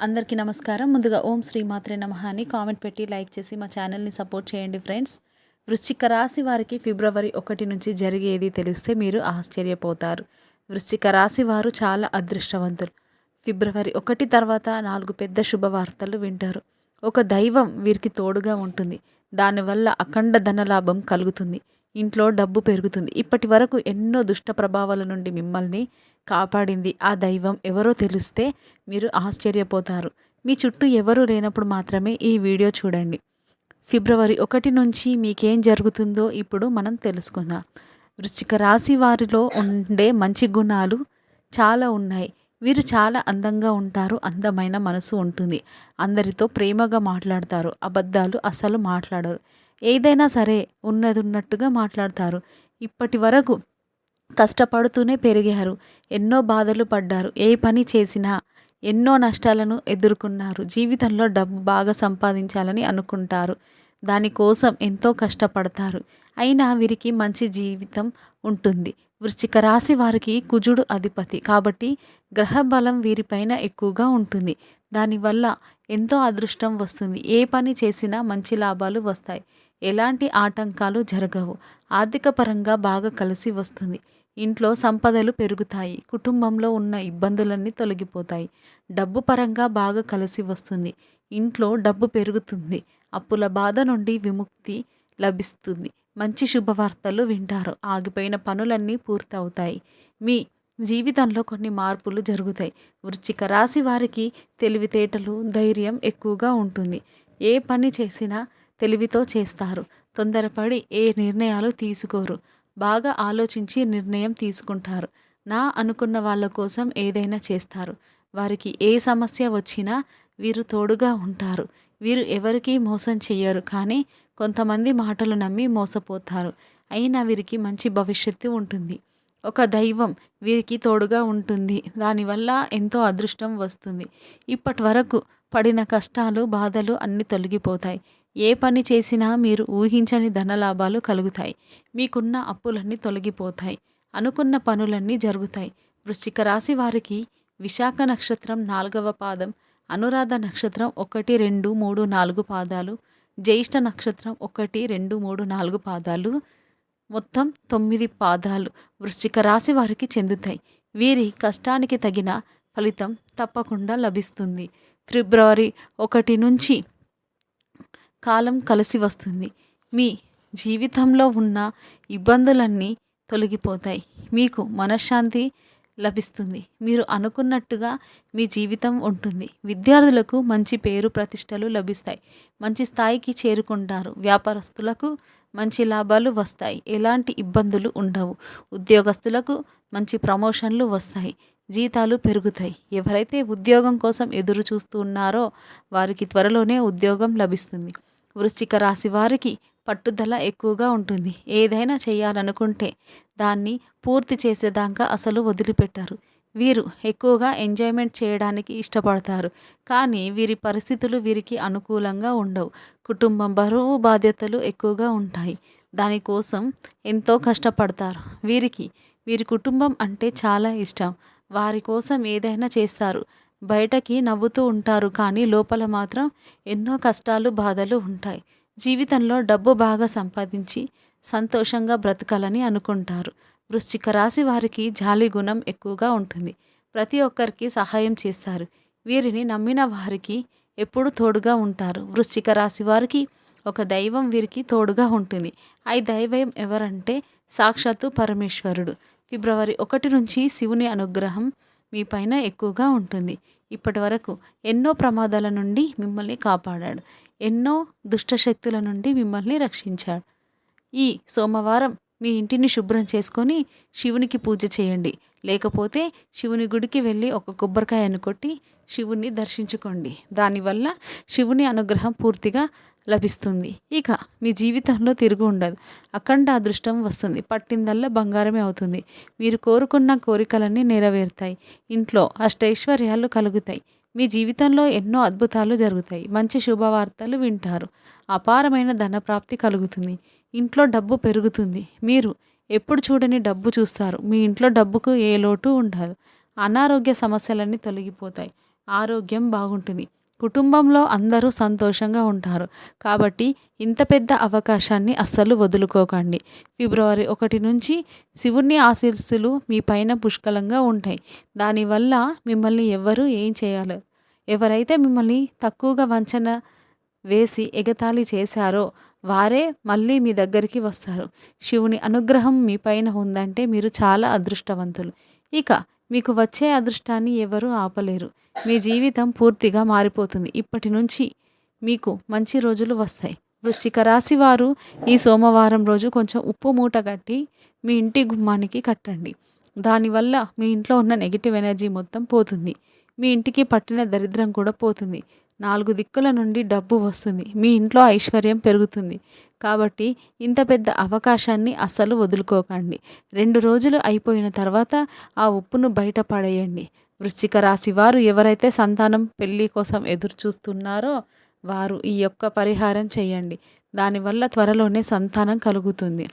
అందరికీ నమస్కారం. ముందుగా ఓం శ్రీ మాత్రే నమః అని కామెంట్ పెట్టి లైక్ చేసి మా ఛానల్ని సపోర్ట్ చేయండి ఫ్రెండ్స్. వృశ్చిక రాశి వారికి ఫిబ్రవరి ఒకటి నుంచి జరిగేది తెలిస్తే మీరు ఆశ్చర్యపోతారు. వృశ్చిక రాశి వారు చాలా అదృష్టవంతులు. ఫిబ్రవరి ఒకటి తర్వాత నాలుగు పెద్ద శుభవార్తలు వింటారు. ఒక దైవం వీరికి తోడుగా ఉంటుంది. దానివల్ల అఖండ ధనలాభం కలుగుతుంది. ఇంట్లో డబ్బు పెరుగుతుంది. ఇప్పటి వరకు ఎన్నో దుష్ట ప్రభావాల నుండి మిమ్మల్ని కాపాడింది ఆ దైవం. ఎవరో తెలిస్తే మీరు ఆశ్చర్యపోతారు. మీ చుట్టూ ఎవరు లేనప్పుడు మాత్రమే ఈ వీడియో చూడండి. ఫిబ్రవరి ఒకటి నుంచి మీకేం జరుగుతుందో ఇప్పుడు మనం తెలుసుకుందాం. వృశ్చిక రాశి వారిలో ఉండే మంచి గుణాలు చాలా ఉన్నాయి. వీరు చాలా అందంగా ఉంటారు. అందమైన మనసు ఉంటుంది. అందరితో ప్రేమగా మాట్లాడతారు. అబద్ధాలు అసలు మాట్లాడరు. ఏదైనా సరే ఉన్నది ఉన్నట్టుగా మాట్లాడతారు. ఇప్పటి వరకు కష్టపడుతూనే పెరిగారు. ఎన్నో బాధలు పడ్డారు. ఏ పని చేసినా ఎన్నో నష్టాలను ఎదుర్కొన్నారు. జీవితంలో డబ్బు బాగా సంపాదించాలని అనుకుంటారు. దానికోసం ఎంతో కష్టపడతారు. అయినా వీరికి మంచి జీవితం ఉంటుంది. వృశ్చిక రాశి వారికి కుజుడు అధిపతి. కాబట్టి గ్రహ బలం వీరిపైన ఎక్కువగా ఉంటుంది. దానివల్ల ఎంతో అదృష్టం వస్తుంది. ఏ పని చేసినా మంచి లాభాలు వస్తాయి. ఎలాంటి ఆటంకాలు జరగవు. ఆర్థిక పరంగా బాగా కలిసి వస్తుంది. ఇంట్లో సంపదలు పెరుగుతాయి. కుటుంబంలో ఉన్న ఇబ్బందులన్నీ తొలగిపోతాయి. డబ్బు పరంగా బాగా కలిసి వస్తుంది. ఇంట్లో డబ్బు పెరుగుతుంది. అప్పుల బాధ నుండి విముక్తి లభిస్తుంది. మంచి శుభవార్తలు వింటారు. ఆగిపోయిన పనులన్నీ పూర్తవుతాయి. మీ జీవితంలో కొన్ని మార్పులు జరుగుతాయి. వృచ్చిక రాశి వారికి తెలివితేటలు ధైర్యం ఎక్కువగా ఉంటుంది. ఏ పని చేసినా తెలివితో చేస్తారు. తొందరపడి ఏ నిర్ణయాలు తీసుకోరు. బాగా ఆలోచించి నిర్ణయం తీసుకుంటారు. నా అనుకున్న వాళ్ళ కోసం ఏదైనా చేస్తారు. వారికి ఏ సమస్య వచ్చినా వీరు తోడుగా ఉంటారు. వీరు ఎవరికీ మోసం చెయ్యరు. కానీ కొంతమంది మాటలు నమ్మి మోసపోతారు. అయినా వీరికి మంచి భవిష్యత్తు ఉంటుంది. ఒక దైవం వీరికి తోడుగా ఉంటుంది. దానివల్ల ఎంతో అదృష్టం వస్తుంది. ఇప్పటి వరకు పడిన కష్టాలు బాధలు అన్నీ తొలగిపోతాయి. ఏ పని చేసినా మీరు ఊహించని ధనలాభాలు కలుగుతాయి. మీకున్న అప్పులన్నీ తొలగిపోతాయి. అనుకున్న పనులన్నీ జరుగుతాయి. వృశ్చిక రాశి వారికి విశాఖ నక్షత్రం నాలుగవ పాదం అనురాధ నక్షత్రం ఒకటి రెండు మూడు నాలుగు పాదాలు జ్యేష్ఠ నక్షత్రం ఒకటి రెండు మూడు నాలుగు పాదాలు మొత్తం తొమ్మిది పాదాలు వృశ్చిక రాశి వారికి చెందుతాయి. వీరి కష్టానికి తగిన ఫలితం తప్పకుండా లభిస్తుంది. ఫిబ్రవరి ఒకటి నుంచి కాలం కలిసి వస్తుంది. మీ జీవితంలో ఉన్న ఇబ్బందులన్నీ తొలగిపోతాయి. మీకు మనశ్శాంతి లభిస్తుంది. మీరు అనుకున్నట్టుగా మీ జీవితం ఉంటుంది. విద్యార్థులకు మంచి పేరు ప్రతిష్టలు లభిస్తాయి. మంచి స్థాయికి చేరుకుంటారు. వ్యాపారస్తులకు మంచి లాభాలు వస్తాయి. ఎలాంటి ఇబ్బందులు ఉండవు. ఉద్యోగస్తులకు మంచి ప్రమోషన్లు వస్తాయి. జీతాలు పెరుగుతాయి. ఎవరైతే ఉద్యోగం కోసం ఎదురు చూస్తూ ఉన్నారో వారికి త్వరలోనే ఉద్యోగం లభిస్తుంది. వృశ్చిక రాశి వారికి పట్టుదల ఎక్కువగా ఉంటుంది. ఏదైనా చేయాలనుకుంటే దాన్ని పూర్తి చేసేదాకా అసలు వదిలిపెట్టారు. వీరు ఎక్కువగా ఎంజాయ్మెంట్ చేయడానికి ఇష్టపడతారు. కానీ వీరి పరిస్థితులు వీరికి అనుకూలంగా ఉండవు. కుటుంబం బరువు బాధ్యతలు ఎక్కువగా ఉంటాయి. దానికోసం ఎంతో కష్టపడతారు. వీరికి వీరి కుటుంబం అంటే చాలా ఇష్టం. వారి కోసం ఏదైనా చేస్తారు. బయటకి నవ్వుతూ ఉంటారు కానీ లోపల మాత్రం ఎన్నో కష్టాలు బాధలు ఉంటాయి. జీవితంలో డబ్బు బాగా సంపాదించి సంతోషంగా బ్రతకాలని అనుకుంటారు. వృశ్చిక రాశి వారికి జాలి గుణం ఎక్కువగా ఉంటుంది. ప్రతి ఒక్కరికి సహాయం చేస్తారు. వీరిని నమ్మిన వారికి ఎప్పుడు తోడుగా ఉంటారు. వృశ్చిక రాశి వారికి ఒక దైవం వీరికి తోడుగా ఉంటుంది. ఆ దైవం ఎవరంటే సాక్షాత్తు పరమేశ్వరుడు. ఫిబ్రవరి ఒకటి నుంచి శివుని అనుగ్రహం మీ పైన ఎక్కువగా ఉంటుంది. ఇప్పటి వరకు ఎన్నో ప్రమాదాల నుండి మిమ్మల్ని కాపాడాడు. ఎన్నో దుష్టశక్తుల నుండి మిమ్మల్ని రక్షించాడు. ఈ సోమవారం మీ ఇంటిని శుభ్రం చేసుకొని శివునికి పూజ చేయండి. లేకపోతే శివుని గుడికి వెళ్ళి ఒక కొబ్బరికాయను కొట్టి శివుని దర్శించుకోండి. దానివల్ల శివుని అనుగ్రహం పూర్తిగా లభిస్తుంది. ఇక మీ జీవితంలో తిరుగు ఉండదు. అఖండ అదృష్టం వస్తుంది. పట్టిందల్లా బంగారమే అవుతుంది. మీరు కోరుకున్న కోరికలన్నీ నెరవేరుతాయి. ఇంట్లో అష్టైశ్వర్యాలు కలుగుతాయి. మీ జీవితంలో ఎన్నో అద్భుతాలు జరుగుతాయి. మంచి శుభవార్తలు వింటారు. అపారమైన ధనప్రాప్తి కలుగుతుంది. ఇంట్లో డబ్బు పెరుగుతుంది. మీరు ఎప్పుడు చూడని డబ్బు చూస్తారు. మీ ఇంట్లో డబ్బుకు ఏ లోటు ఉండదు. అనారోగ్య సమస్యలన్నీ తొలగిపోతాయి. ఆరోగ్యం బాగుంటుంది. కుటుంబంలో అందరూ సంతోషంగా ఉంటారు. కాబట్టి ఇంత పెద్ద అవకాశాన్ని అస్సలు వదులుకోకండి. ఫిబ్రవరి ఒకటి నుంచి శివుని ఆశీస్సులు మీ పైన పుష్కలంగా ఉంటాయి. దానివల్ల మిమ్మల్ని ఎవరు ఏం చేయాలి ఎవరైతే మిమ్మల్ని తక్కువగా వంచన వేసి ఎగతాళి చేశారో వారే మళ్ళీ మీ దగ్గరికి వస్తారు. శివుని అనుగ్రహం మీ పైన ఉందంటే మీరు చాలా అదృష్టవంతులు. ఇక మీకు వచ్చే అదృష్టాన్ని ఎవరూ ఆపలేరు. మీ జీవితం పూర్తిగా మారిపోతుంది. ఇప్పటి నుంచి మీకు మంచి రోజులు వస్తాయి. వృశ్చిక రాశి వారు ఈ సోమవారం రోజు కొంచెం ఉప్పు మూట కట్టి మీ ఇంటి గుమ్మానికి కట్టండి. దానివల్ల మీ ఇంట్లో ఉన్న నెగిటివ్ ఎనర్జీ మొత్తం పోతుంది. మీ ఇంటికి పట్టిన దరిద్రం కూడా పోతుంది. నాలుగు దిక్కుల నుండి డబ్బు వస్తుంది. మీ ఇంట్లో ఐశ్వర్యం పెరుగుతుంది. కాబట్టి ఇంత పెద్ద అవకాశాన్ని అస్సలు వదులుకోకండి. రెండు రోజులు అయిపోయిన తర్వాత ఆ ఉప్పును బయట పడేయండి. వృశ్చిక రాశి వారు ఎవరైతే సంతానం పెళ్ళి కోసం ఎదురు చూస్తున్నారో వారు ఈ యొక్క పరిహారం చేయండి. దానివల్ల త్వరలోనే సంతానం కలుగుతుంది.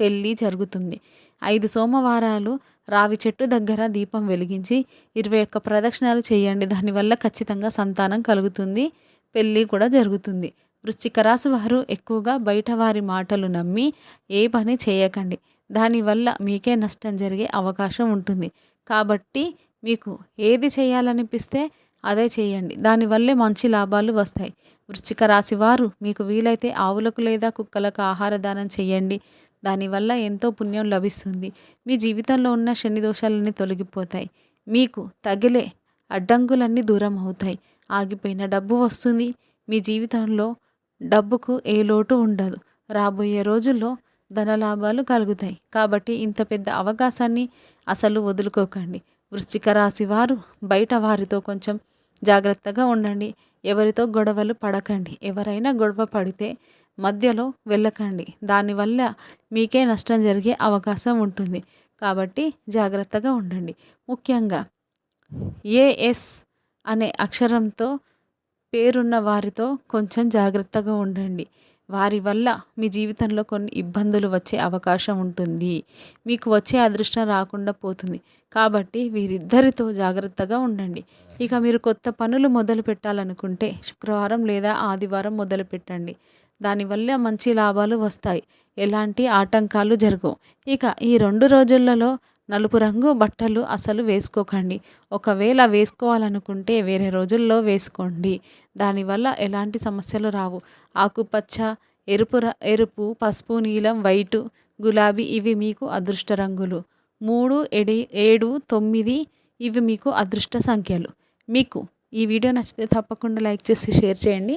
పెళ్ళి జరుగుతుంది. ఐదు సోమవారాలు రావి చెట్టు దగ్గర దీపం వెలిగించి ఇరవై ఒక్క ప్రదక్షిణాలు చేయండి. దానివల్ల ఖచ్చితంగా సంతానం కలుగుతుంది. పెళ్ళి కూడా జరుగుతుంది. వృశ్చిక రాశి వారు ఎక్కువగా బయట వారి మాటలు నమ్మి ఏ పని చేయకండి. దానివల్ల మీకే నష్టం జరిగే అవకాశం ఉంటుంది. కాబట్టి మీకు ఏది చేయాలనిపిస్తే అదే చేయండి. దానివల్లే మంచి లాభాలు వస్తాయి. వృశ్చిక రాశి వారు మీకు వీలైతే ఆవులకు లేదా కుక్కలకు ఆహార దానం చేయండి. దానివల్ల ఎంతో పుణ్యం లభిస్తుంది. మీ జీవితంలో ఉన్న శని దోషాలన్నీ తొలగిపోతాయి. మీకు తగిలే అడ్డంకులన్నీ దూరం అవుతాయి. ఆగిపోయిన డబ్బు వస్తుంది. మీ జీవితంలో డబ్బుకు ఏ లోటు ఉండదు. రాబోయే రోజుల్లో ధనలాభాలు కలుగుతాయి. కాబట్టి ఇంత పెద్ద అవకాశాన్ని అసలు వదులుకోకండి. వృశ్చిక రాశి వారు బయట వారితో కొంచెం జాగ్రత్తగా ఉండండి. ఎవరితో గొడవలు పడకండి. ఎవరైనా గొడవ పడితే మధ్యలో వెళ్ళకండి. దానివల్ల మీకే నష్టం జరిగే అవకాశం ఉంటుంది. కాబట్టి జాగ్రత్తగా ఉండండి. ముఖ్యంగా ఏఎస్ అనే అక్షరంతో పేరున్న వారితో కొంచెం జాగ్రత్తగా ఉండండి. వారి వల్ల మీ జీవితంలో కొన్ని ఇబ్బందులు వచ్చే అవకాశం ఉంటుంది. మీకు వచ్చే అదృష్టం రాకుండా పోతుంది. కాబట్టి వీరిద్దరితో జాగ్రత్తగా ఉండండి. ఇక మీరు కొత్త పనులు మొదలు పెట్టాలనుకుంటే శుక్రవారం లేదా ఆదివారం మొదలు పెట్టండి దానివల్ల మంచి లాభాలు వస్తాయి. ఎలాంటి ఆటంకాలు జరగవు. ఇక ఈ రెండు రోజులలో నలుపు రంగు బట్టలు అసలు వేసుకోకండి. ఒకవేళ వేసుకోవాలనుకుంటే వేరే రోజుల్లో వేసుకోండి. దానివల్ల ఎలాంటి సమస్యలు రావు. ఆకుపచ్చ ఎరుపు ఎరుపు పసుపు నీలం వైటు గులాబీ ఇవి మీకు అదృష్ట రంగులు. మూడు ఎడి ఏడు తొమ్మిది ఇవి మీకు అదృష్ట సంఖ్యలు. మీకు ఈ వీడియో నచ్చితే తప్పకుండా లైక్ చేసి షేర్ చేయండి.